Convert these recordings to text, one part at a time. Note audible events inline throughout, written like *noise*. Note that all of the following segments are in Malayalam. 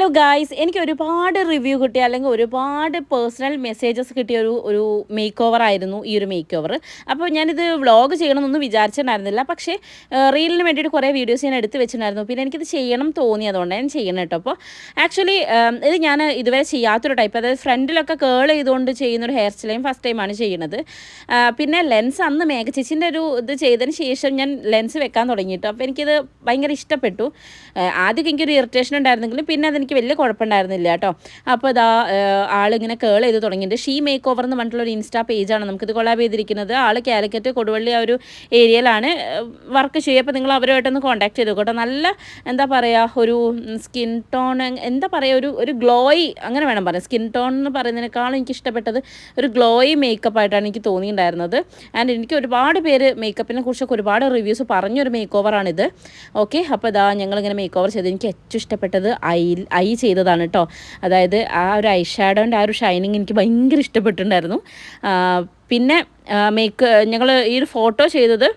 ഹലോ ഗായ്സ് എനിക്ക് ഒരുപാട് റിവ്യൂ കിട്ടിയ അല്ലെങ്കിൽ ഒരുപാട് പേഴ്സണൽ മെസ്സേജസ് കിട്ടിയ ഒരു ഒരു മേക്ക് ഓവർ ആയിരുന്നു ഈ ഒരു മേക്ക് ഓവർ അപ്പോൾ ഞാനിത് വ്ളോഗ് ചെയ്യണമെന്നൊന്നും വിചാരിച്ചിട്ടുണ്ടായിരുന്നില്ല. പക്ഷേ റീലിന് വേണ്ടിയിട്ട് കുറേ വീഡിയോസ് ഞാൻ എടുത്ത് വെച്ചിട്ടുണ്ടായിരുന്നു. പിന്നെ എനിക്കിത് ചെയ്യണം തോന്നി അതുകൊണ്ട് ഞാൻ ചെയ്യണം കേട്ടോ. അപ്പോൾ ആക്ച്വലി ഇത് ഞാൻ ഇതുവരെ ചെയ്യാത്തൊരു ടൈപ്പ് അതായത് ഫ്രണ്ടിലൊക്കെ കേൾ ചെയ്തുകൊണ്ട് ചെയ്യുന്ന ഒരു ഹെയർ സ്റ്റൈലും ഫസ്റ്റ് ടൈമാണ് ചെയ്യുന്നത്. പിന്നെ ലെൻസ് അന്ന് മേഘ ചേച്ചിന്റെ ഒരു ഇത് ചെയ്തതിന് ശേഷം ഞാൻ ലെൻസ് വെക്കാൻ തുടങ്ങിയിട്ടു. അപ്പോൾ എനിക്കിത് ഭയങ്കര ഇഷ്ടപ്പെട്ടു. ആദ്യം എനിക്കൊരു ഇറിറ്റേഷൻ ഉണ്ടായിരുന്നെങ്കിലും പിന്നെ അതെനിക്ക് വലിയ കുഴപ്പമുണ്ടായിരുന്നില്ല കേട്ടോ. അപ്പോൾ ഇതാ ആളിങ്ങനെ കേൾ ചെയ്ത് തുടങ്ങിയിട്ടുണ്ട് ഷീ മേക്ക് ഓവർ എന്ന് പറഞ്ഞിട്ടുള്ള ഒരു ഇൻസ്റ്റാ പേജാണ് നമുക്കിത് കൊളാബ് ചെയ്തിരിക്കുന്നത്. ആൾ കാലിക്കറ്റ് കൊടുവള്ളി ആ ഒരു ഏരിയയിലാണ് വർക്ക് ചെയ്യുക അപ്പോൾ നിങ്ങൾ അവരുമായിട്ടൊന്ന് കോൺടാക്ട് ചെയ്തു കേട്ടോ. നല്ല എന്താ പറയുക ഒരു സ്കിൻ ടോൺ എന്താ പറയുക ഒരു ഒരു ഗ്ലോയി അങ്ങനെ വേണം പറയാം. സ്കിൻ ടോൺ എന്ന് പറയുന്നതിനേക്കാളും എനിക്ക് ഇഷ്ടപ്പെട്ടത് ഒരു ഗ്ലോയി മേക്കപ്പ് ആയിട്ടാണ് എനിക്ക് തോന്നിയിട്ടുണ്ടായിരുന്നത്. ആൻഡ് എനിക്ക് ഒരുപാട് പേര് മേക്കപ്പിനെ കുറിച്ചൊക്കെ ഒരുപാട് റിവ്യൂസ് പറഞ്ഞൊരു മേക്ക് ഓവറാണിത് ഓക്കെ അപ്പോൾ ഇതാ ഞങ്ങളിങ്ങനെ മേക്ക് ഓവർ ചെയ്ത് എനിക്ക് ഏറ്റവും ഇഷ്ടപ്പെട്ടത് ഐ ഐ ചെയ്തതാണ് കേട്ടോ അതായത് ആ ഒരു ഐ ഷാഡോന്റെ ആ ഒരു ഷൈനിങ് എനിക്ക് ഭയങ്കര ഇഷ്ടപ്പെട്ടിട്ടുണ്ടായിരുന്നു. പിന്നെ മേക്ക് ഞങ്ങൾ ഈ ഒരു ഫോട്ടോ ചെയ്തത്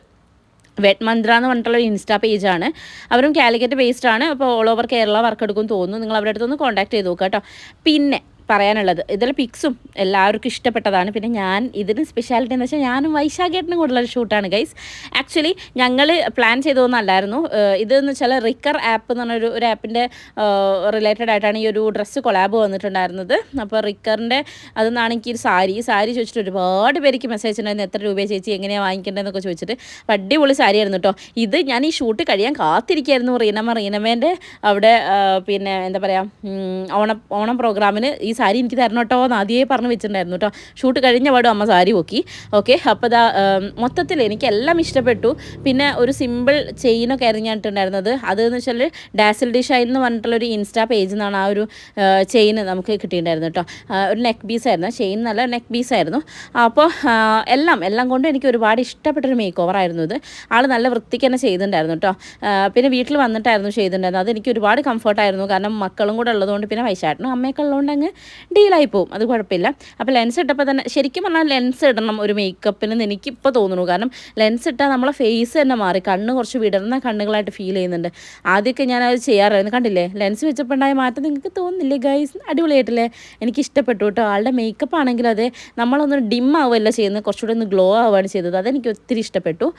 വെറ്റ് മന്ത്ര എന്ന് പറഞ്ഞിട്ടുള്ള ഒരു ഇൻസ്റ്റാ പേജാണ്. അവരും കാലിക്കറ്റ് ബേസ്ഡ് ആണ്. അപ്പോൾ ഓൾ ഓവർ കേരള വർക്ക് എടുക്കും തോന്നുന്നു. നിങ്ങൾ അവരുടെ അടുത്തൊന്ന് കോൺടാക്ട് ചെയ്ത് നോക്കുക കേട്ടോ. പിന്നെ പറയാനുള്ളത്. ഇതിൽ പിക്സും എല്ലാവർക്കും ഇഷ്ടപ്പെട്ടതാണ്. പിന്നെ ഞാൻ ഇതിന് സ്പെഷ്യാലിറ്റി എന്ന് വെച്ചാൽ ഞാനും വൈശാഖേട്ടനും കൂടുതലൊരു ഷൂട്ടാണ് ഗൈസ് ആക്ച്വലി ഞങ്ങൾ പ്ലാൻ ചെയ്തതൊന്നല്ലായിരുന്നു ഇതെന്ന് വെച്ചാൽ റിക്കർ ആപ്പ് എന്ന് പറഞ്ഞൊരു ഒരു ആപ്പിന്റെ റിലേറ്റഡ് ആയിട്ടാണ് ഈ ഒരു ഡ്രസ്സ് കൊളാബ് വന്നിട്ടുണ്ടായിരുന്നത്. അപ്പോൾ റിക്കറിന്റെ അതെന്നാണ് എനിക്ക് ഒരു സാരി സാരി ചോദിച്ചിട്ട് ഒരുപാട് പേർക്ക് മെസ്സേജ് ഉണ്ടായിരുന്നു എത്ര രൂപ ചേച്ചി എങ്ങനെയാണ് വാങ്ങിക്കേണ്ടതെന്നൊക്കെ ചോദിച്ചിട്ട്. അടിപൊളി സാരി ആയിരുന്നു കേട്ടോ ഇത് ഞാൻ ഈ ഷൂട്ട് കഴിയാൻ കാത്തിരിക്കുകയായിരുന്നു റീനമ്മ. റീനമ്മേന്റെ അവിടെ പിന്നെ എന്താ പറയുക ഓണം ഓണം പ്രോഗ്രാമിന് ഈ സാരി എനിക്ക് തരണം കേട്ടോ എന്ന് ആദ്യമേ പറഞ്ഞ് വെച്ചിട്ടുണ്ടായിരുന്നു കേട്ടോ. ഷൂട്ട് കഴിഞ്ഞ പാടും അമ്മ സാരി നോക്കി ഓക്കെ അപ്പോൾ ഇതാ മൊത്തത്തിൽ എനിക്ക് എല്ലാം ഇഷ്ടപ്പെട്ടു. പിന്നെ ഒരു സിമ്പിൾ ചെയിനൊക്കെ ആയിരുന്നു അതെന്ന് വെച്ചാൽ ഡാസിൽ ഡിഷൈൻ എന്ന് പറഞ്ഞിട്ടുള്ള ഒരു ഇൻസ്റ്റാ പേജിൽ നിന്നാണ് ആ ഒരു ചെയിൻ നമുക്ക് കിട്ടിയിട്ടുണ്ടായിരുന്നു കേട്ടോ. ഒരു നെക്ക് പീസ് ആയിരുന്നു. ചെയിൻ നല്ല നെക്ക് പീസ് ആയിരുന്നു. അപ്പോൾ എല്ലാം എല്ലാം കൊണ്ടും എനിക്ക് ഒരുപാട് ഇഷ്ടപ്പെട്ടൊരു മേക്ക് ഓവർ ആയിരുന്നു ഇത്. ആൾ നല്ല വൃത്തിക്ക് തന്നെ ചെയ്തിട്ടുണ്ടായിരുന്നു കേട്ടോ. പിന്നെ വീട്ടിൽ വന്നിട്ടായിരുന്നു ചെയ്തിട്ടുണ്ടായിരുന്നത്. അതെനിക്ക് ഒരുപാട് കംഫർട്ടായിരുന്നു കാരണം മക്കളും കൂടെ ഉള്ളതുകൊണ്ട് പിന്നെ വൈശാട്ടനും അമ്മയൊക്കെ ഉള്ളതുകൊണ്ട് അങ്ങ് ഡീലായി പോകും അത് കുഴപ്പമില്ല. അപ്പോൾ ലെൻസ് ഇട്ടപ്പോൾ തന്നെ ശരിക്കും പറഞ്ഞാൽ ലെൻസ് ഇടണം ഒരു മേക്കപ്പിന് എനിക്കിപ്പോൾ തോന്നുന്നു. കാരണം ലെൻസ് ഇട്ടാൽ നമ്മളെ ഫേസ് തന്നെ മാറി കണ്ണ് കുറച്ച് വിടർന്ന കണ്ണുകളായിട്ട് ഫീൽ ചെയ്യുന്നുണ്ട്. ആദ്യമൊക്കെ ഞാൻ അത് ചെയ്യാറായിരുന്നു. കണ്ടില്ലേ? ലെൻസ് വെച്ചപ്പോൾ ഉണ്ടായ മാറ്റം നിങ്ങൾക്ക് തോന്നുന്നില്ലേ ഗൈസ് അടിപൊളിയായിട്ടില്ലേ? എനിക്ക് ഇഷ്ടപ്പെട്ടു കേട്ടോ. ആളുടെ മേക്കപ്പ് ആണെങ്കിലും അതെ നമ്മളൊന്ന് ഡിം ആവുമല്ല ചെയ്യുന്നത്. കുറച്ചുകൂടെ ഒന്ന് ഗ്ലോ ആവുകയാണ് ചെയ്തത്. അതെനിക്ക് ഒത്തിരി ഇഷ്ടപ്പെട്ടു.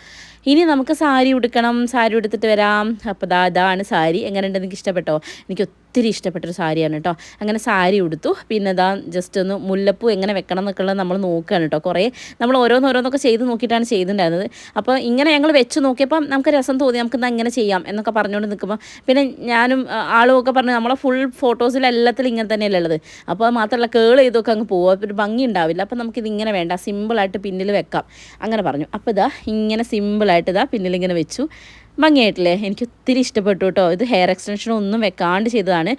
ഇനി നമുക്ക് സാരി ഉടുക്കണം. സാരി ഉടുത്തിട്ട് വരാം. അപ്പോൾ ദാ ഇതാണ് സാരി എങ്ങനെയുണ്ട്? എനിക്ക് ഇഷ്ടപ്പെട്ടോ? എനിക്ക് ഒത്തിരി ഇഷ്ടപ്പെട്ടൊരു സാരിയാണ് കേട്ടോ അങ്ങനെ സാരി ഉടുത്തു. പിന്നെ ഇതാ ജസ്റ്റ് ഒന്ന് മുല്ലപ്പൂ എങ്ങനെ വെക്കണം എന്നൊക്കെയുള്ളത് നമ്മൾ നോക്കുകയാണ് കേട്ടോ കുറേ നമ്മൾ ഓരോന്നോരോന്നൊക്കെ ചെയ്ത് നോക്കിയിട്ടാണ് ചെയ്തിട്ടുണ്ടായിരുന്നത്. അപ്പോൾ ഇങ്ങനെ ഞങ്ങൾ വെച്ച് നോക്കിയപ്പോൾ നമുക്ക് രസം തോന്നി. നമുക്ക് ഇന്ന് അങ്ങനെ ചെയ്യാം എന്നൊക്കെ പറഞ്ഞുകൊണ്ട് നിൽക്കുമ്പോൾ പിന്നെ ഞാനും ആളും ഒക്കെ പറഞ്ഞു നമ്മളെ ഫുൾ ഫോട്ടോസിൽ ഇങ്ങനെ തന്നെയല്ലേ ഉള്ളത്. അപ്പോൾ മാത്രമല്ല കേൾ ചെയ്തൊക്കെ അങ്ങ് പോകും അപ്പോൾ ഒരു ഭംഗി ഉണ്ടാവില്ല. അപ്പോൾ നമുക്കിത് ഇങ്ങനെ വേണ്ട. സിമ്പിളായിട്ട് പിന്നിൽ വെക്കാം. അങ്ങനെ പറഞ്ഞു. അപ്പോൾ ഇതാ ഇങ്ങനെ സിമ്പിളായിട്ട് ഇതാ പിന്നിലിങ്ങനെ വെച്ചു. ഭംഗിയായിട്ടില്ലേ? എനിക്ക് ഒത്തിരി ഇഷ്ടപ്പെട്ടു കേട്ടോ ഇത് ഹെയർ എക്സ്റ്റൻഷൻ ഒന്നും വെക്കാണ്ട് ചെയ്തതാണ്.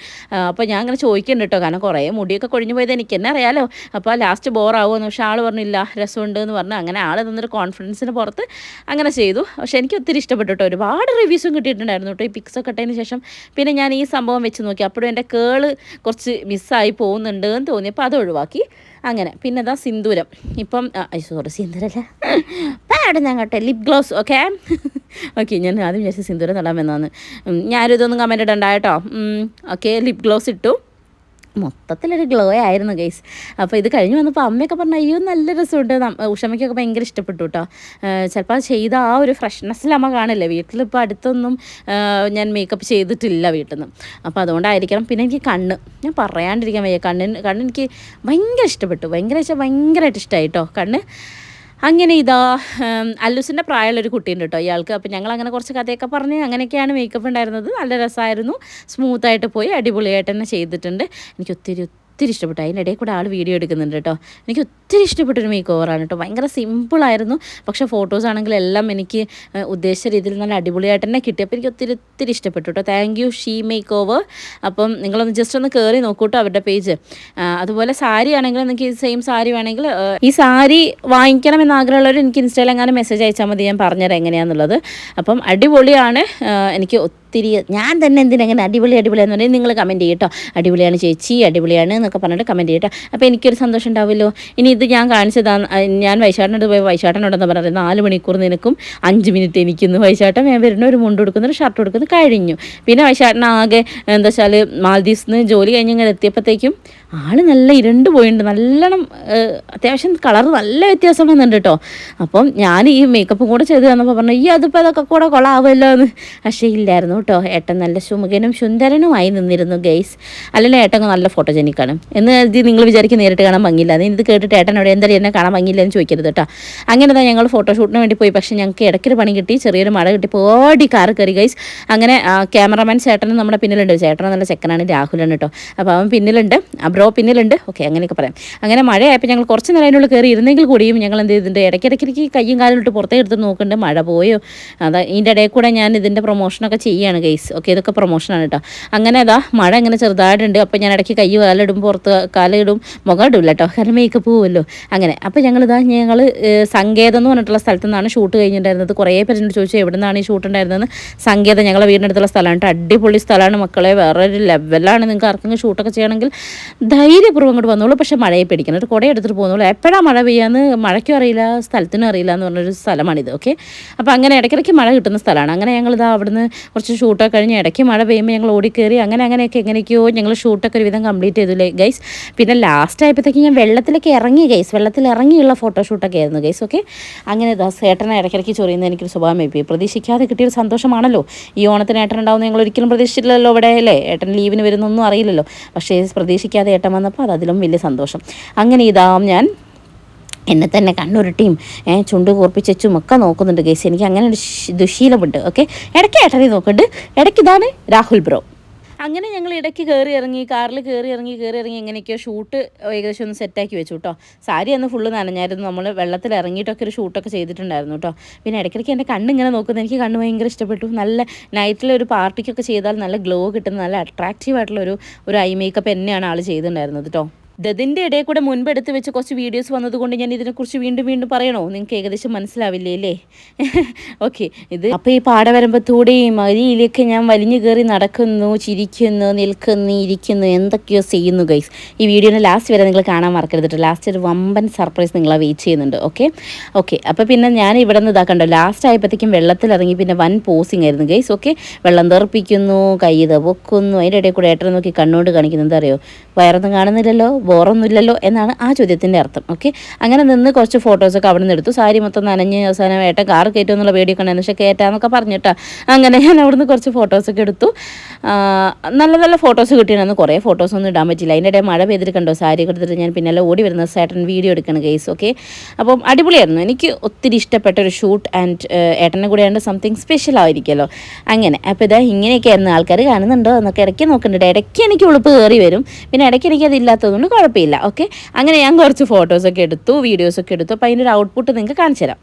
അപ്പോൾ ഞാൻ അങ്ങനെ ചോദിക്കുന്നുണ്ട് കേട്ടോ കാരണം കുറേ മുടിയൊക്കെ കൊഴിഞ്ഞു പോയത് എനിക്ക് തന്നെ അറിയാലോ. അപ്പോൾ ലാസ്റ്റ് ബോറാവുമെന്ന് പക്ഷേ ആൾ പറഞ്ഞില്ല രസമുണ്ട് എന്ന് പറഞ്ഞു. അങ്ങനെ ആൾ തന്നൊരു കോൺഫിഡൻസിന് പുറത്ത് അങ്ങനെ ചെയ്തു. പക്ഷേ എനിക്ക് ഒത്തിരി ഇഷ്ടപ്പെട്ടു കേട്ടോ ഒരുപാട് റിവ്യൂസും കിട്ടിയിട്ടുണ്ടായിരുന്നു കേട്ടോ ഈ പിക്സ് ഒക്കെ ഇട്ടതിന് ശേഷം. പിന്നെ ഞാൻ ഈ സംഭവം വെച്ച് നോക്കി. അപ്പോഴും എന്റെ കേൾ കുറച്ച് മിസ്സായി പോകുന്നുണ്ട് എന്ന് തോന്നി. അപ്പോൾ അത് ഒഴിവാക്കി. അങ്ങനെ. പിന്നെ ഇതാ സിന്ദൂരം. ഇപ്പം സോറി സിന്ദൂരല്ല. പാടും ഞാൻ കേട്ടെ ലിപ് ഗ്ലോസ് ഓക്കെ ഓക്കെ ഞാൻ ആദ്യം വിചാരിച്ചു സിന്ദൂരം നടാൻ വന്നതാണ് ഞാനിതൊന്നും കമന്റ് ഇടണ്ട ഓക്കെ ലിപ് ഗ്ലോസ് ഇട്ടു. മൊത്തത്തിലൊരു ഗ്ലോ ആയിരുന്നു ഗൈസ് അപ്പോൾ ഇത് കഴിഞ്ഞ് വന്നപ്പോൾ അമ്മയൊക്കെ പറഞ്ഞു അയ്യോ നല്ല രസമുണ്ട്. ഉഷമയ്ക്കൊക്കെ ഭയങ്കര ഇഷ്ടപ്പെട്ടു കേട്ടോ ചിലപ്പോൾ ചെയ്ത ആ ഒരു ഫ്രഷ്നെസ്സിൽ അമ്മ കാണില്ലേ? വീട്ടിലിപ്പോൾ അടുത്തൊന്നും ഞാൻ മേക്കപ്പ് ചെയ്തിട്ടില്ല വീട്ടിൽ നിന്ന് അപ്പോൾ അതുകൊണ്ടായിരിക്കണം. പിന്നെ എനിക്ക് കണ്ണ്. ഞാൻ പറയാണ്ടിരിക്കാൻ വയ്യ. കണ്ണിന് കണ്ണെനിക്ക് ഭയങ്കര ഇഷ്ടപ്പെട്ടു. ഭയങ്കര വെച്ചാൽ ഭയങ്കരമായിട്ട് ഇഷ്ടമായി കേട്ടോ കണ്ണ് അങ്ങനെ ഇതാ അല്ലൂസിന്റെ പ്രായമുള്ളൊരു കുട്ടിയുണ്ട് കേട്ടോ ഇയാൾക്ക്. അപ്പോൾ ഞങ്ങൾ അങ്ങനെ കുറച്ച് കഥയൊക്കെ പറഞ്ഞ് അങ്ങനെയൊക്കെയാണ് മേക്കപ്പ് ഉണ്ടായിരുന്നത്. നല്ല രസമായിരുന്നു. സ്മൂത്തായിട്ട് പോയി അടിപൊളിയായിട്ട് തന്നെ ചെയ്തിട്ടുണ്ട്. എനിക്ക് ഒത്തിരി ഒത്തിരി ഇഷ്ടപ്പെട്ടു. അതിന്റെ ഇടയിൽ കൂടെ ആൾ വീഡിയോ എടുക്കുന്നുണ്ട് കേട്ടോ. എനിക്ക് ഒത്തിരി ഇഷ്ടപ്പെട്ടൊരു മേക്ക് ഓവറാണ് കേട്ടോ. ഭയങ്കര സിമ്പിളായിരുന്നു പക്ഷേ ഫോട്ടോസ് ആണെങ്കിൽ എല്ലാം എനിക്ക് ഉദ്ദേശിച്ച രീതിയിൽ നല്ല അടിപൊളിയായിട്ട് തന്നെ കിട്ടി. അപ്പോൾ എനിക്ക് ഒത്തിരി ഒത്തിരി ഇഷ്ടപ്പെട്ടു കേട്ടോ. Thank you she make over അപ്പം നിങ്ങളൊന്ന് ജസ്റ്റ് ഒന്ന് കയറി നോക്കൂ കേട്ടോ അവരുടെ പേജ് അതുപോലെ സാരി ആണെങ്കിൽ നിങ്ങൾക്ക് സെയിം സാരി വേണമെങ്കിൽ ഈ സാരി വാങ്ങിക്കണം എന്ന് ആഗ്രഹമുള്ളവർ എനിക്ക് ഇൻസ്റ്റയിൽ എങ്ങനെ മെസ്സേജ് അയച്ചാൽ മതി. ഞാൻ പറഞ്ഞുതരാം എങ്ങനെയാണെന്നുള്ളത് അപ്പം അടിപൊളിയാണ്. എനിക്ക് ഒത്തിരി ഞാൻ തന്നെ എന്തിനങ്ങനെ അടിപൊളി അടിപൊളിയാന്ന് പറഞ്ഞാൽ നിങ്ങൾ കമന്റ് ചെയ്യട്ടോ അടിപൊളിയാണ് ചേച്ചി അടിപൊളിയാണ് എന്നൊക്കെ പറഞ്ഞിട്ട് കമന്റ് ചെയ്യട്ടോ അപ്പോൾ എനിക്കൊരു സന്തോഷം ഉണ്ടാവുമല്ലോ. ഇനി ഇത് ഞാൻ കാണിച്ചതാണ് ഞാൻ വൈശാട്ടനോട് പോയി വൈശാട്ടനോടെന്ന് പറഞ്ഞത് നാല് മണിക്കൂർ നിനക്കും അഞ്ച് മിനിറ്റ് എനിക്കുന്നു വൈശാട്ടൻ ഞാൻ വരുന്ന ഒരു മുണ്ട് കൊടുക്കുന്ന ഒരു ഷർട്ട് കൊടുക്കുന്നു കഴിഞ്ഞു. പിന്നെ വൈശാട്ടൻ ആകെ എന്താ വെച്ചാൽ മാൽദീവ്സിൽ നിന്ന് ജോലി കഴിഞ്ഞ് ഇങ്ങനെ എത്തിയപ്പോഴത്തേക്കും ആൾ നല്ല ഇരുണ്ട് പോയിട്ടുണ്ട് നല്ലോണം അത്യാവശ്യം കളർ നല്ല വ്യത്യാസം വന്നിട്ടുണ്ട് കേട്ടോ അപ്പം ഞാൻ ഈ മേക്കപ്പും കൂടെ ചെയ്ത് തന്നപ്പോൾ പറഞ്ഞു ഈ അതിപ്പോൾ അതൊക്കെ കൂടെ കൊള്ളാവുമല്ലോ എന്ന് പക്ഷേ ഇല്ലായിരുന്നു കേട്ടോ. ഏട്ടൻ നല്ല സുമുഖനും സുന്ദരനുമായി നിന്നിരുന്നു ഗെയ്സ് അല്ലെങ്കിൽ ഏട്ടൻ നല്ല ഫോട്ടോജനിക്കാണ് എന്ന് ഇത് നിങ്ങൾ വിചാരിക്കും നേരിട്ട് കാണാൻ ഭംഗിയില്ല. അത് ഇത് കേട്ടിട്ട് ഏട്ടനോട് എന്തായാലും എന്നെ കാണാൻ ഭംഗിയില്ല എന്ന് ചോദിക്കരുത് കേട്ടോ. അങ്ങനെ തന്നെ ഞങ്ങൾ ഫോട്ടോഷൂട്ടിന് വേണ്ടി പോയി. പക്ഷേ ഞങ്ങൾക്ക് ഇടയ്ക്കൊരു പണി കിട്ടി. ചെറിയൊരു മഴ കിട്ടി. പോടി കാറ് കയറി ഗൈസ് അങ്ങനെ ക്യാമറമാൻ ചേട്ടനും നമ്മുടെ പിന്നിലുണ്ട്. ചേട്ടൻ നല്ല ചെക്കനാണ് രാഹുലാണ് കേട്ടോ. അപ്പോൾ അവൻ പിന്നിലുണ്ട്. അബ്രോ ബ്രോ പിന്നിലുണ്ട്. ഓക്കെ അങ്ങനെയൊക്കെ പറയാം. അങ്ങനെ മഴയായപ്പോൾ ഞങ്ങൾ കുറച്ച് നേരം അതിനുള്ളിൽ കയറി ഇരുന്നെങ്കിൽ കൂടിയും ഞങ്ങൾ എന്ത് ചെയ്തിട്ടുണ്ട്? ഇടയ്ക്കിടയ്ക്ക് കയ്യും കാലിലിട്ട് പുറത്തേക്ക് എടുത്ത് നോക്കുന്നുണ്ട്. മഴ പോയോ? അതാ ഇതിന്റെ ഇടയിൽ കൂടെ ഞാൻ ഇതിന്റെ പ്രൊമോഷനൊക്കെ ചെയ്യാണ് ഗൈസ് ഓക്കെ ഇതൊക്കെ പ്രൊമോഷനാണ് കേട്ടോ അങ്ങനെ അതാ മഴ ഇങ്ങനെ ചെറുതായിട്ടുണ്ട്. അപ്പോൾ ഞാൻ ഇടയ്ക്ക് കൈ കാലിടും പുറത്ത് കാലിടും മുഖം ഇടില്ല കേട്ടോ കാരണം മേക്കപ്പ് പോവുമല്ലോ അങ്ങനെ അപ്പോൾ ഞങ്ങളിതാ ഞങ്ങൾ സങ്കേതം എന്ന് പറഞ്ഞിട്ടുള്ള സ്ഥലത്തു നിന്നാണ് ഷൂട്ട് കഴിഞ്ഞിട്ടുണ്ടായിരുന്നത്. കുറേ പേരോട് ചോദിച്ചു എവിടെ നിന്നാണ് ഈ ഷൂട്ട് ഉണ്ടായിരുന്നത് സങ്കേതം ഞങ്ങളെ വീടിനടുത്തുള്ള സ്ഥലമാണ് കേട്ടോ അടിപൊളി സ്ഥലമാണ് മക്കളെ. വേറെ ഒരു ലെവലാണ് നിങ്ങൾക്ക് ആർക്കെങ്കിലും ഷൂട്ടൊക്കെ ചെയ്യണമെങ്കിൽ ധൈര്യപൂർവം അങ്ങോട്ട് വന്നോളൂ. പക്ഷേ മഴയെ പേടിക്കണം. ഒരു എടുത്തിട്ട് പോകുന്നുള്ളൂ എപ്പോഴാണ് മഴ പെയ്യാന്ന് മഴയ്ക്കും അറിയില്ല സ്ഥലത്തിനും അറിയില്ല എന്ന് പറഞ്ഞൊരു സ്ഥലമാണിത്. ഓക്കെ അപ്പോൾ അങ്ങനെ ഇടയ്ക്കിടയ്ക്ക് മഴ കിട്ടുന്ന സ്ഥലമാണ്. അങ്ങനെ ഞങ്ങളിതാ അവിടുന്ന് കുറച്ച് ഷൂട്ടൊക്കെ കഴിഞ്ഞ് ഇടയ്ക്ക് മഴ പെയ്യുമ്പോൾ ഞങ്ങൾ ഓടിക്കയറി അങ്ങനെ അങ്ങനെയൊക്കെ എങ്ങനെയൊക്കെയോ ഞങ്ങൾ ഷൂട്ടൊക്കെ ഒരുവിധം കംപ്ലീറ്റ് ചെയ്തു ഗൈസ് പിന്നെ ലാസ്റ്റ് ആയപ്പോഴത്തേക്ക് ഞാൻ വെള്ളത്തിലേക്ക് ഇറങ്ങി ഗൈസ് വെള്ളത്തിൽ ഇറങ്ങിയുള്ള ഫോട്ടോഷൂട്ടൊക്കെ ആയിരുന്നു ഗൈസ് ഓക്കെ അങ്ങനെ ഇതാ സേട്ടനെ ഇടയ്ക്കിടയ്ക്ക് ചൊറിയുന്ന എനിക്കൊരു സ്വഭാവമായി പോയി. പ്രതീക്ഷിക്കാതെ കിട്ടിയൊരു സന്തോഷമാണല്ലോ. ഈ ഓണത്തിന് ഏട്ടൻ ഉണ്ടാവുന്ന ഞങ്ങൾ ഒരിക്കലും പ്രതീക്ഷിച്ചില്ലല്ലോ ഇവിടെ അല്ലേ ഏട്ടൻ ലീവിന് വരുന്നൊന്നും അറിയില്ലല്ലോ. പക്ഷേ പ്രതീക്ഷിക്കാതെ ഏട്ടൻ വന്നപ്പോൾ അത് അതിലും വലിയ സന്തോഷം. അങ്ങനെ ഇതാ ഞാൻ എന്നെ തന്നെ കണ്ണുരുട്ടിയും ചുണ്ട് കൂർപ്പിച്ചും ഒക്കെ നോക്കുന്നുണ്ട് കേസ് എനിക്ക് അങ്ങനെ ഒരു ദുശീലമുണ്ട് ഓക്കെ ഇടയ്ക്ക് ഏട്ടനെ നോക്കുന്നുണ്ട് ഇടയ്ക്ക് ഇതാണ് രാഹുൽ ബ്രോ അങ്ങനെ ഞങ്ങൾ ഇടയ്ക്ക് കയറി ഇറങ്ങി കാറിൽ കയറി ഇറങ്ങി കയറി ഇറങ്ങി എങ്ങനെയൊക്കെയോ ഷൂട്ട് ഏകദേശം ഒന്ന് സെറ്റാക്കി വെച്ചു കേട്ടോ സാരി അന്ന് ഫുള്ള് നനഞ്ഞായിരുന്നു. നമ്മൾ വെള്ളത്തിൽ ഇറങ്ങിയിട്ടൊക്കെ ഒരു ഷൂട്ടൊക്കെ ചെയ്തിട്ടുണ്ടായിരുന്നു കേട്ടോ പിന്നെ ഇടയ്ക്കിടയ്ക്ക് എന്റെ കണ്ണിങ്ങനെ നോക്കുന്നത് എനിക്ക് കണ്ണ് ഭയങ്കര ഇഷ്ടപ്പെട്ടു. നല്ല നൈറ്റിൽ ഒരു പാർട്ടിക്കൊക്കെ ചെയ്താൽ നല്ല ഗ്ലോ കിട്ടുന്ന നല്ല അട്രാക്റ്റീവ് ആയിട്ടുള്ള ഒരു ഒരു ഐ മേക്കപ്പ് തന്നെയാണ് ആൾ ചെയ്തിട്ടുണ്ടായിരുന്നത് കേട്ടോ ദതിന്റെ ഇടയിൽ കൂടെ മുൻപ് എടുത്ത് വെച്ച് കുറച്ച് വീഡിയോസ് വന്നതുകൊണ്ട് ഞാൻ ഇതിനെക്കുറിച്ച് വീണ്ടും വീണ്ടും പറയണോ? നിങ്ങൾക്ക് ഏകദേശം മനസ്സിലാവില്ലേ അല്ലേ? *laughs* ഓക്കെ ഇത് അപ്പോൾ ഈ പാടവരമ്പത്തൂടെയും അരിയിലേക്ക് ഞാൻ വലിഞ്ഞു കയറി നടക്കുന്നു ചിരിക്കുന്നു നിൽക്കുന്നു ഇരിക്കുന്നു എന്തൊക്കെയോ ചെയ്യുന്നു ഗൈസ് ഈ വീഡിയോനെ ലാസ്റ്റ് വരെ നിങ്ങൾ കാണാൻ മറക്കരുത് കേട്ടോ ലാസ്റ്റ് ഒരു വമ്പൻ സർപ്രൈസ് നിങ്ങളെ വെയിറ്റ് ചെയ്യുന്നുണ്ട്. ഓക്കെ ഓക്കെ അപ്പോൾ പിന്നെ ഞാൻ ഇവിടെ നിന്ന് ഇതാക്കണ്ടോ ലാസ്റ്റ് ആയപ്പോഴത്തേക്കും വെള്ളത്തിൽ ഇറങ്ങി പിന്നെ വൻ പോസിങ് ആയിരുന്നു ഗൈസ് ഓക്കെ വെള്ളം തെറിപ്പിക്കുന്നു കൈ തവക്കുന്നു അതിന്റെ ഇടയിൽ കൂടെ ഏട്ടനെ നോക്കി കണ്ണുകൊണ്ട് കാണിക്കുന്നു. എന്താ അറിയോ? വയറൊന്നും കാണുന്നില്ലല്ലോ. ബോറൊന്നുമില്ലല്ലോ എന്നാണ് ആ ചോദ്യത്തിന്റെ അർത്ഥം ഓക്കെ അങ്ങനെ നിന്ന് കുറച്ച് ഫോട്ടോസൊക്കെ അവിടെ നിന്ന് എടുത്തു. സാരി മൊത്തം നനഞ്ഞ് അവസാനം ഏട്ടൻ കാർ കയറ്റും എന്നുള്ള പേടിയൊക്കെ ഉണ്ടായിരുന്നു പക്ഷേ കയറ്റാന്നൊക്കെ പറഞ്ഞിട്ടാ. അങ്ങനെ ഞാൻ അവിടെ നിന്ന് കുറച്ച് ഫോട്ടോസൊക്കെ എടുത്തു. നല്ല നല്ല ഫോട്ടോസ് കിട്ടിയിരുന്നു കുറേ ഫോട്ടോസൊന്നും ഇടാൻ പറ്റില്ല അതിന്റെ ഇടയിൽ മഴ പെയ്തിട്ട് കണ്ടോ? സാരി എടുത്തിട്ട് ഞാൻ പിന്നെ ഓടി വരുന്ന ചേട്ടൻ വീഡിയോ എടുക്കണം കേസ് ഓക്കെ അപ്പം അടിപൊളിയായിരുന്നു. എനിക്ക് ഒത്തിരി ഇഷ്ടപ്പെട്ട ഒരു ഷൂട്ട് ആൻഡ് ഏട്ടനെ കൂടെ ആണ്ട് സംതിങ് സ്പെഷ്യൽ ആയിരിക്കുമല്ലോ. അങ്ങനെ. അപ്പോൾ ഇതാ ഇങ്ങനെയൊക്കെ ആയിരുന്നു ആൾക്കാർ കാണുന്നുണ്ടോ എന്നൊക്കെ ഇടയ്ക്ക് നോക്കുന്നുണ്ട്. ഇടയ്ക്ക് എനിക്ക് ഉളുപ്പ് കയറി വരും. പിന്നെ ഇടയ്ക്ക് എനിക്ക് അതില്ലാത്തതുകൊണ്ട് കുഴപ്പമില്ല ഓക്കെ അങ്ങനെ ഞാൻ കുറച്ച് ഫോട്ടോസൊക്കെ എടുത്തു വീഡിയോസൊക്കെ എടുത്തു. അപ്പോൾ അതിന്റെ ഒരു ഔട്ട്പുട്ട് നിങ്ങൾക്ക് കാണിച്ചു തരാം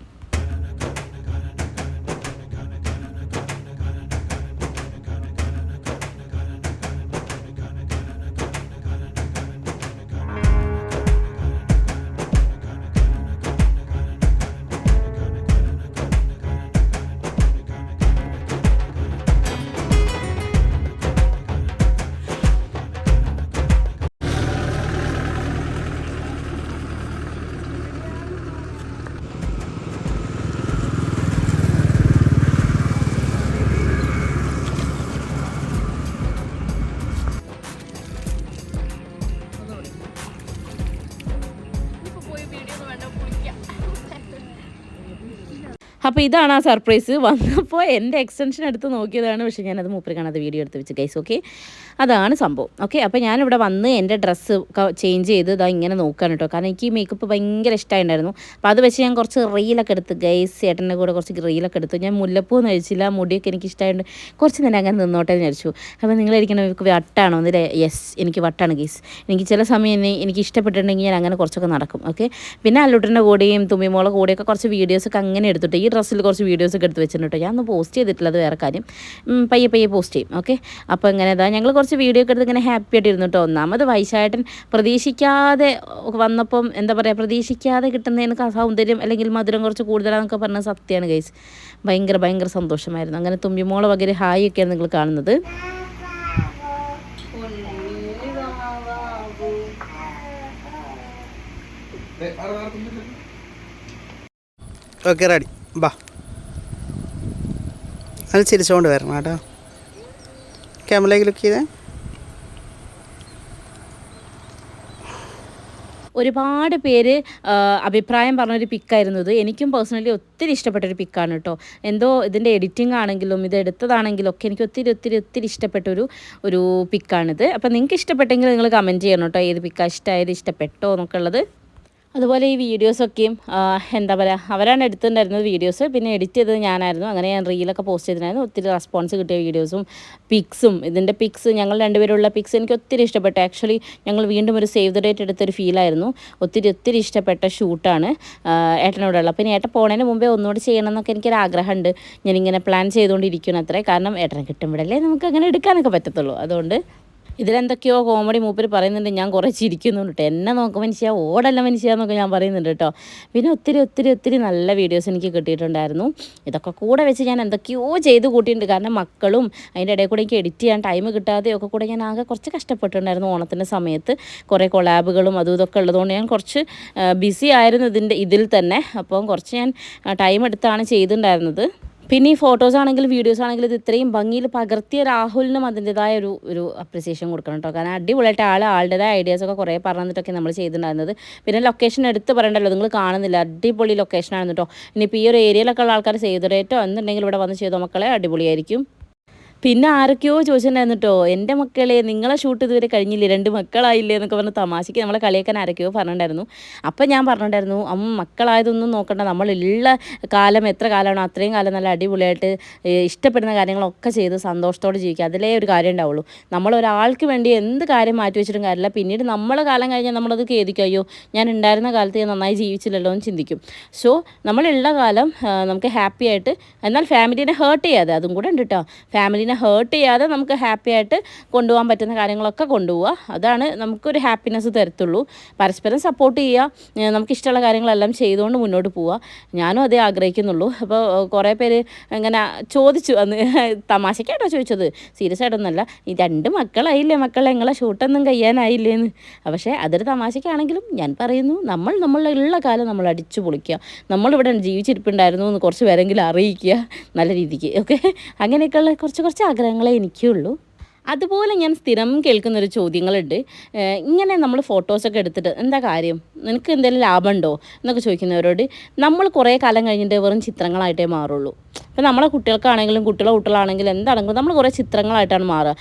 അപ്പോൾ ഇതാണ് ആ സർപ്രൈസ് വന്നപ്പോൾ എന്റെ എക്സ്റ്റൻഷൻ എടുത്ത് നോക്കിയതാണ്. പക്ഷേ ഞാനത് മൂപ്പര് കാണാതെ വീഡിയോ എടുത്ത് വെച്ച്. ഗൈസ് ഓക്കെ അതാണ് സംഭവം. ഓക്കെ അപ്പോൾ ഞാനിവിടെ വന്ന് എന്റെ ഡ്രസ്സ് ചേഞ്ച് ചെയ്ത് ഇതാ ഇങ്ങനെ നോക്കുകയാണ് കേട്ടോ കാരണം എനിക്ക് ഈ മേക്കപ്പ് ഭയങ്കര ഇഷ്ടമായിട്ടുണ്ടായിരുന്നു അപ്പോൾ അത് വെച്ച് ഞാൻ കുറച്ച് റീലൊക്കെ എടുത്ത്. ഗൈസ് ചേട്ടന്റെ കൂടെ കുറച്ച് റീലൊക്കെ എടുത്തു. ഞാൻ മുല്ലപ്പൂ ഒന്നും കഴിച്ചില്ല മുടിയൊക്കെ എനിക്ക് ഇഷ്ടമായിട്ട് കുറച്ച് നേരം അങ്ങനെ നിന്നോട്ടെ എന്ന് വിചാരിച്ചു. അപ്പോൾ നിങ്ങളിരിക്കണം എനിക്ക് വട്ടാണോ? എന്നില്ല യെസ് എനിക്ക് വട്ടാണ് ഗൈസ് എനിക്ക് ചില സമയം എന്നെ എനിക്ക് ഇഷ്ടപ്പെട്ടിട്ടുണ്ടെങ്കിൽ ഞാൻ അങ്ങനെ കുറച്ചൊക്കെ നടക്കും. ഓക്കെ പിന്നെ അല്ലുട്ടന്റെ കൂടെയും തുമ്മിമോളെ കൂടെയൊക്കെ കുറച്ച് വീഡിയോസൊക്കെ അങ്ങനെ എടുത്തിട്ട് ഈ ഡ്രസ്സിൽ കുറച്ച് വീഡിയോസൊക്കെ എടുത്ത് വെച്ചിട്ടുണ്ട് ഞാൻ ഒന്ന് പോസ്റ്റ് ചെയ്തിട്ടില്ല അത് വേറെ കാര്യം. പയ്യെ പയ്യെ പോസ്റ്റ് ചെയ്യും ഓക്കെ അപ്പോൾ ഇങ്ങനെ ഇതാ ഞങ്ങൾ കുറച്ച് വീഡിയോ ഒക്കെ എടുത്ത് ഇങ്ങനെ ഹാപ്പി ആയിട്ട് ഇരുന്നു കേട്ടോ. ഒന്നാമത് വൈശാട്ടൻ പ്രതീക്ഷിക്കാതെ വന്നപ്പം എന്താ പറയുക പ്രതീക്ഷിക്കാതെ കിട്ടുന്നതിന് സൗന്ദര്യം അല്ലെങ്കിൽ മധുരം കുറച്ച് കൂടുതലാണെന്നൊക്കെ പറഞ്ഞ സത്യമാണ് ഗൈസ് ഭയങ്കര ഭയങ്കര സന്തോഷമായിരുന്നു. അങ്ങനെ തുമ്പിമോളെ വകരെ ഹായ് ഒക്കെയാണ് നിങ്ങൾ കാണുന്നത്. ഓക്കെ റെഡി ബാ. അത് ചിരിച്ചുകൊണ്ട് വരണം കേട്ടോ. ക്യാമറയിലേക്ക് ലുക്ക് ചെയ്തേ. ഒരുപാട് പേര് അഭിപ്രായം പറഞ്ഞൊരു ഇത് എനിക്കും പേഴ്സണലി ഒത്തിരി ഇഷ്ടപ്പെട്ടൊരു പിക്കാണ് കേട്ടോ. എന്തോ ഇതിന്റെ എഡിറ്റിംഗ് ആണെങ്കിലും ഇത് എടുത്തതാണെങ്കിലും ഒക്കെ എനിക്ക് ഒത്തിരി ഒത്തിരി ഒത്തിരി ഇഷ്ടപ്പെട്ടൊരു ഒരു പിക്കാണിത്. അപ്പോൾ നിങ്ങൾക്ക് ഇഷ്ടപ്പെട്ടെങ്കിൽ നിങ്ങൾ കമന്റ് ചെയ്യണം കേട്ടോ. ഏത് പിക്കാ? ഇഷ്ടമായത് ഇഷ്ടപ്പെട്ടോ എന്നൊക്കെ ഉള്ളത്. അതുപോലെ ഈ വീഡിയോസൊക്കെയും എന്താ പറയുക അവരാണ് എടുത്തിട്ടുണ്ടായിരുന്നത് വീഡിയോസ്. പിന്നെ എഡിറ്റ് ചെയ്തത് ഞാനായിരുന്നു. അങ്ങനെ ഞാൻ റീലൊക്കെ പോസ്റ്റ് ചെയ്തിട്ടുണ്ടായിരുന്നു. ഒത്തിരി റെസ്പോൺസ് കിട്ടിയ വീഡിയോസും പിക്സും ഇതിന്റെ പിക്സ് ഞങ്ങൾ രണ്ടുപേരുള്ള പിക്സ് എനിക്ക് ഒത്തിരി ഇഷ്ടപ്പെട്ടു. ആക്ച്വലി ഞങ്ങൾ വീണ്ടും ഒരു സേവ് ദ ഡേറ്റ് എടുത്തൊരു ഫീലായിരുന്നു. ഒത്തിരി ഒത്തിരി ഇഷ്ടപ്പെട്ട ഷൂട്ടാണ് ഏട്ടനോടുള്ള പിന്നെ ഏട്ടൻ പോണതിന് മുമ്പേ ഒന്നുകൂടി ചെയ്യണം എന്നൊക്കെ എനിക്കൊരു ആഗ്രഹമുണ്ട്. ഞാനിങ്ങനെ പ്ലാൻ ചെയ്തുകൊണ്ടിരിക്കണം അത്രേ. കാരണം ഏട്ടനെ കിട്ടുമ്പോഴല്ലേ നമുക്ക് അങ്ങനെ എടുക്കാനൊക്കെ പറ്റത്തുള്ളൂ. അതുകൊണ്ട് ഇതിലെന്തൊക്കെയോ കോമഡി മൂപ്പര് പറയുന്നുണ്ട്. ഞാൻ കുറേ ചിരിക്കുന്നുണ്ട് കേട്ടോ എന്നെ നോക്ക് മനുഷ്യ ഓടല്ല മനുഷ്യ എന്നൊക്കെ ഞാൻ പറയുന്നുണ്ട് കേട്ടോ പിന്നെ ഒത്തിരി ഒത്തിരി ഒത്തിരി നല്ല വീഡിയോസ് എനിക്ക് കിട്ടിയിട്ടുണ്ടായിരുന്നു. ഇതൊക്കെ കൂടെ വെച്ച് ഞാൻ എന്തൊക്കെയോ ചെയ്ത് കൂട്ടിയിട്ടുണ്ട്. കാരണം മക്കളും അതിന്റെ ഇടയിൽ കൂടെ എനിക്ക് എഡിറ്റ് ചെയ്യാൻ ടൈം കിട്ടാതെ ഒക്കെ കൂടെ ഞാൻ ആകെ കുറച്ച് കഷ്ടപ്പെട്ടിട്ടുണ്ടായിരുന്നു ഓണത്തിന്റെ സമയത്ത്. കുറേ കൊളാബുകളും അതും ഇതൊക്കെ ഉള്ളതുകൊണ്ട് ഞാൻ കുറച്ച് ബിസി ആയിരുന്നു ഇതിന്റെ ഇതിൽ തന്നെ. അപ്പം കുറച്ച് ഞാൻ ടൈം എടുത്താണ് ചെയ്തിട്ടുണ്ടായിരുന്നത്. പിന്നെ ഈ ഫോട്ടോസ് ആണെങ്കിലും വീഡിയോസ് ആണെങ്കിലും ഇത് ഇത്രയും ഭംഗിയിൽ പകർത്തിയ രാഹുലിനും അതിന്റെതായ ഒരു ഒരു അപ്രിസിയേഷൻ കൊടുക്കണം കേട്ടോ കാരണം അടിപൊളിയായിട്ട് ആൾ ആളുടേതായ ഐഡിയാസൊക്കെ കുറേ പറഞ്ഞിട്ടൊക്കെ നമ്മൾ ചെയ്തിട്ടുണ്ടായിരുന്നത്. പിന്നെ ലൊക്കേഷൻ എടുത്ത് പറയണ്ടല്ലോ നിങ്ങൾ കാണുന്നില്ല. അടിപൊളി ലൊക്കേഷനാണ് കേട്ടോ ഇനിയിപ്പോൾ ഈ ഒരു ഏരിയയിലൊക്കെ ഉള്ള ആൾക്കാർ ചെയ്തിടേറ്റോ എന്നുണ്ടെങ്കിൽ ഇവിടെ വന്ന് ചെയ്തോ മക്കളെ. അടിപൊളിയായിരിക്കും. പിന്നെ ആരൊക്കെയോ ചോദിച്ചിട്ടുണ്ടായിരുന്നു കേട്ടോ എന്റെ മക്കളെ നിങ്ങളെ ഷൂട്ട് ഇതുവരെ കഴിഞ്ഞില്ലേ? രണ്ട് മക്കളായില്ലേ എന്നൊക്കെ പറഞ്ഞ് തമാശയ്ക്ക് നമ്മളെ കളിയാക്കാൻ ആരൊക്കെയോ പറഞ്ഞിട്ടുണ്ടായിരുന്നു. അപ്പം ഞാൻ പറഞ്ഞിട്ടുണ്ടായിരുന്നു അമ്മ മക്കളായതൊന്നും നോക്കണ്ട. നമ്മളുള്ള കാലം എത്ര കാലമാണോ അത്രയും കാലം നല്ല അടിപൊളിയായിട്ട് ഇഷ്ടപ്പെടുന്ന കാര്യങ്ങളൊക്കെ ചെയ്ത് സന്തോഷത്തോടെ ജീവിക്കുക. അതിലേ ഒരു കാര്യം ഉണ്ടാവുള്ളൂ. നമ്മൾ ഒരാൾക്ക് വേണ്ടി എന്ത് കാര്യം മാറ്റി വെച്ചിട്ടും കാര്യമില്ല. പിന്നീട് നമ്മളെ കാലം കഴിഞ്ഞാൽ നമ്മളത് ഖേദിക്കും. അയ്യോ ഞാൻ ഉണ്ടായിരുന്ന കാലത്ത് ഞാൻ നന്നായി ജീവിച്ചില്ലല്ലോ എന്ന് ചിന്തിക്കും. സോ നമ്മളുള്ള കാലം നമുക്ക് ഹാപ്പി ആയിട്ട് എന്നാൽ ഫാമിലീനെ ഹേർട്ട് ചെയ്യാതെ അതും കൂടെ ഉണ്ട് കേട്ടോ ഫാമിലീനെ ഹേർട്ട് ചെയ്യാതെ നമുക്ക് ഹാപ്പി ആയിട്ട് കൊണ്ടുപോകാൻ പറ്റുന്ന കാര്യങ്ങളൊക്കെ കൊണ്ടുപോവുക. അതാണ് നമുക്കൊരു ഹാപ്പിനെസ് തരത്തുള്ളൂ. പരസ്പരം സപ്പോർട്ട് ചെയ്യുക നമുക്കിഷ്ടമുള്ള കാര്യങ്ങളെല്ലാം ചെയ്തുകൊണ്ട് മുന്നോട്ട് പോവുക. ഞാനും അതേ ആഗ്രഹിക്കുന്നുള്ളൂ. അപ്പോൾ കുറേ പേര് ഇങ്ങനെ ചോദിച്ചു. അന്ന് തമാശക്കായിട്ടോ ചോദിച്ചത്. സീരിയസ് ആയിട്ടൊന്നല്ല ഈ രണ്ട് മക്കളായില്ലേ? മക്കളെ നിങ്ങളെ ഷൂട്ടൊന്നും കഴിയാനായില്ലേന്ന് പക്ഷേ അതൊരു തമാശക്കാണെങ്കിലും ഞാൻ പറയുന്നു നമ്മൾ നമ്മളുടെ നമ്മളുള്ള കാലം നമ്മൾ അടിച്ചു പൊളിക്കുക. നമ്മളിവിടെ ജീവിച്ചിരിപ്പുണ്ടായിരുന്നു എന്ന് കുറച്ച് പേരെങ്കിലും അറിയിക്കുക. നല്ല രീതിക്ക്. ഓക്കെ? അങ്ങനെയൊക്കെയുള്ള കുറച്ച് കുറച്ച് ആഗ്രഹങ്ങളെ എനിക്കുള്ളൂ. അതുപോലെ ഞാൻ സ്ഥിരം കേൾക്കുന്നൊരു ചോദ്യങ്ങളുണ്ട്. ഇങ്ങനെ നമ്മൾ ഫോട്ടോസൊക്കെ എടുത്തിട്ട് എന്താ കാര്യം? നിനക്ക് എന്തെങ്കിലും ലാഭമുണ്ടോ? എന്നൊക്കെ ചോദിക്കുന്നവരോട് നമ്മൾ കുറേ കാലം കഴിഞ്ഞിട്ട് വെറും ചിത്രങ്ങളായിട്ടേ മാറുള്ളൂ. ഇപ്പം നമ്മളെ കുട്ടികൾക്കാണെങ്കിലും കുട്ടികളെ കുട്ടികളാണെങ്കിലും എന്താണെങ്കിലും നമ്മൾ കുറേ ചിത്രങ്ങളായിട്ടാണ് മാറുക.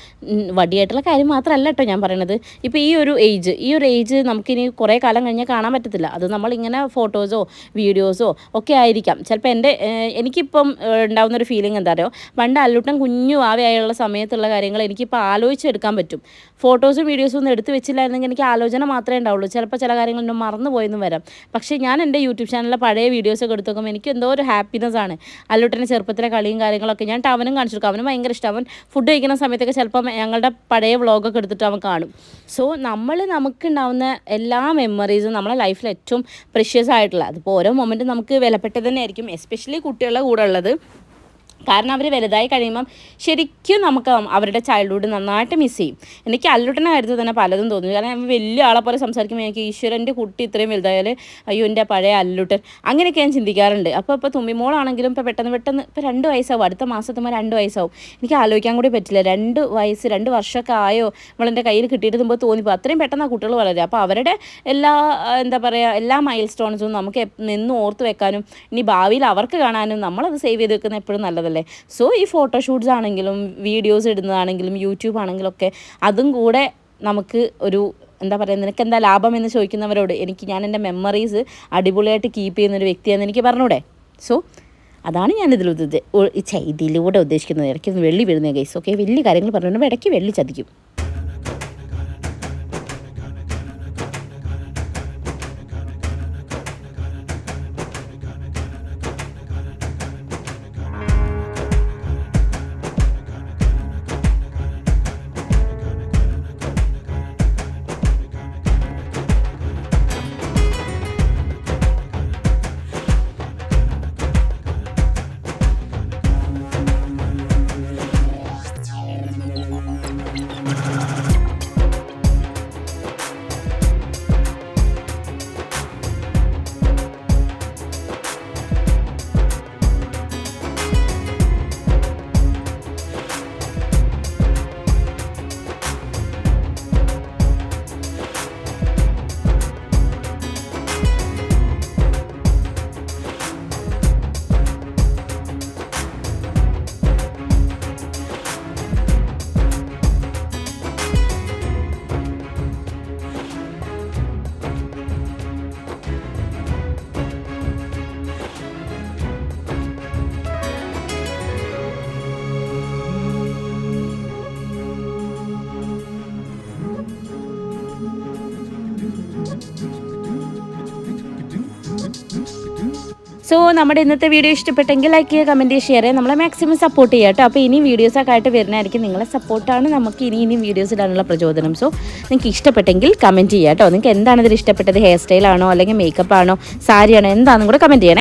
വടിയായിട്ടുള്ള കാര്യം മാത്രമല്ല കേട്ടോ ഞാൻ പറയണത്. ഇപ്പോൾ ഈ ഒരു ഏജ് ഈ ഒരു ഏജ് നമുക്കിനി കുറേ കാലം കഴിഞ്ഞാൽ കാണാൻ പറ്റത്തില്ല. അത് നമ്മളിങ്ങനെ ഫോട്ടോസോ വീഡിയോസോ ഒക്കെ ആയിരിക്കാം. ചിലപ്പോൾ എന്റെ എനിക്കിപ്പം ഉണ്ടാകുന്നൊരു ഫീലിംഗ് എന്താ അറിയോ? പണ്ട് അല്ലുട്ടൻ കുഞ്ഞു ആവയായുള്ള സമയത്തുള്ള കാര്യങ്ങൾ എനിക്കിപ്പോൾ ആലോചിച്ചെടുക്കാൻ പറ്റും. ഫോട്ടോസും വീഡിയോസും ഒന്നും എടുത്തു വെച്ചില്ലായിരുന്നെങ്കിൽ എനിക്ക് ആലോചന മാത്രമേ ഉണ്ടാവുള്ളൂ. ചിലപ്പോൾ ചില കാര്യങ്ങൾ മറന്നു പോയെന്നും വരാം. പക്ഷേ ഞാൻ എന്റെ യൂട്യൂബ് ചാനലിലെ പഴയ വീഡിയോസൊക്കെ എടുത്തു നോക്കുമ്പോൾ എനിക്ക് എന്തോ ഒരു ഹാപ്പിനെസ് ആണ്. അല്ലുട്ടന്റെ ചെറുപ്പത്തിലെ കളിയും കാര്യങ്ങളൊക്കെ ഞാൻ ടവനും കാണിച്ചു കൊടുക്കും. അവന് ഭയങ്കര ഇഷ്ടം. അവൻ ഫുഡ് കഴിക്കുന്ന സമയത്തൊക്കെ ചിലപ്പോൾ ഞങ്ങളുടെ പഴയ വ്ളോഗൊക്കെ എടുത്തിട്ട് അവൻ കാണും. സോ നമ്മൾ നമുക്കുണ്ടാവുന്ന എല്ലാ മെമ്മറീസും നമ്മളെ ലൈഫിൽ ഏറ്റവും പ്രഷ്യസ് ആയിട്ടുള്ള അതിപ്പോൾ ഓരോ മൊമെന്റും നമുക്ക് വിലപ്പെട്ടത് തന്നെയായിരിക്കും. എസ്പെഷ്യലി കുട്ടികളുടെ കൂടെ ഉള്ളത്. കാരണം അവർ വലുതായി കഴിയുമ്പം ശരിക്കും നമുക്ക് അവരുടെ ചൈൽഡ്ഹുഡ് നന്നായിട്ട് മിസ് ചെയ്യും. എനിക്ക് അല്ലുട്ടനെ കാര്യത്തിൽ തന്നെ പലതും തോന്നി കാരണം വലിയ ആളെ പോലെ സംസാരിക്കുമ്പോൾ എനിക്ക് ഈശ്വരന്റെ കുട്ടി ഇത്രയും വലുതായാൽ അയ്യോ എന്റെ പഴയ അല്ലുട്ടൻ. അങ്ങനെയൊക്കെ ഞാൻ ചിന്തിക്കാറുണ്ട്. അപ്പോൾ ഇപ്പോൾ തുമ്മിമോളാണെങ്കിലും ഇപ്പോൾ പെട്ടെന്ന് പെട്ടെന്ന് ഇപ്പോൾ രണ്ട് വയസ്സാവും. അടുത്ത മാസത്തുമ്പോൾ രണ്ട് വയസ്സാവും. എനിക്ക് ആലോചിക്കാൻ കൂടി പറ്റില്ല. രണ്ട് വയസ്സ് രണ്ട് വർഷമൊക്കെ ആയോ നമ്മളെന്റെ കയ്യിൽ കിട്ടിയിട്ട് മുമ്പ് തോന്നിപ്പോൾ അത്രയും പെട്ടെന്ന് ആ കുട്ടികൾ വളരും അപ്പോൾ അവരുടെ എല്ലാ എന്താ പറയുക എല്ലാ മൈൽ സ്റ്റോൺസും നമുക്ക് നിന്ന് ഓർത്ത് വെക്കാനും ഇനി ഭാവിയിൽ അവർക്ക് കാണാനും നമ്മളത് സേവ് ചെയ്ത് വെക്കുന്ന എപ്പോഴും നല്ലതല്ലേ? സോ ഈ ഫോട്ടോഷൂട്ട്സ് ആണെങ്കിലും വീഡിയോസ് ഇടുന്നതാണെങ്കിലും യൂട്യൂബ് ആണെങ്കിലും ഒക്കെ അതും കൂടെ നമുക്ക് ഒരു എന്താ പറയുക നിനക്ക് എന്താ ലാഭം എന്ന് ചോദിക്കുന്നവരോട് എനിക്ക് ഞാൻ എന്റെ മെമ്മറീസ് അടിപൊളിയായിട്ട് കീപ്പ് ചെയ്യുന്ന ഒരു വ്യക്തിയാണെന്ന് എനിക്ക് പറഞ്ഞൂടെ? സോ അതാണ് ഞാൻ ഇതിൽ ഇതിലൂടെ ഉദ്ദേശിക്കുന്നത്. ഇടയ്ക്ക് വെള്ളി വരുന്ന കേസ് ഓക്കെ വലിയ കാര്യങ്ങൾ പറഞ്ഞുകൊണ്ട് ഇടയ്ക്ക് വെള്ളി ചതിക്കും. സോ നമ്മുടെ ഇന്നത്തെ വീഡിയോ ഇഷ്ടപ്പെട്ടെങ്കിൽ ലൈക്ക് ചെയ്യുക കമന്റ് ചെയ്യുക ഷെയർ ചെയ്യുക. നമ്മളെ മാക്സിമം സപ്പോർട്ട് ചെയ്യുക കേട്ടോ. അപ്പോൾ ഇനി വീഡിയോസൊക്കെ ആയിട്ട് വരുന്നതായിരിക്കും. നിങ്ങളെ സപ്പോർട്ടാണ് നമുക്ക് ഇനി ഇനി വീഡിയോസ് ഇടാനുള്ള പ്രചോദനം. സോ നിങ്ങൾക്ക് ഇഷ്ടപ്പെട്ടെങ്കിൽ കമന്റ് ചെയ്യുക കേട്ടോ. നിങ്ങൾക്ക് എന്താണ് ഇതിൽ ഇഷ്ടപ്പെട്ടത്? ഹെയർ സ്റ്റൈലാണോ അല്ലെങ്കിൽ മേക്കപ്പ് ആണോ? സാരിയാണോ എന്താണെന്നും കൂടെ കമന്റ് ചെയ്യണേ.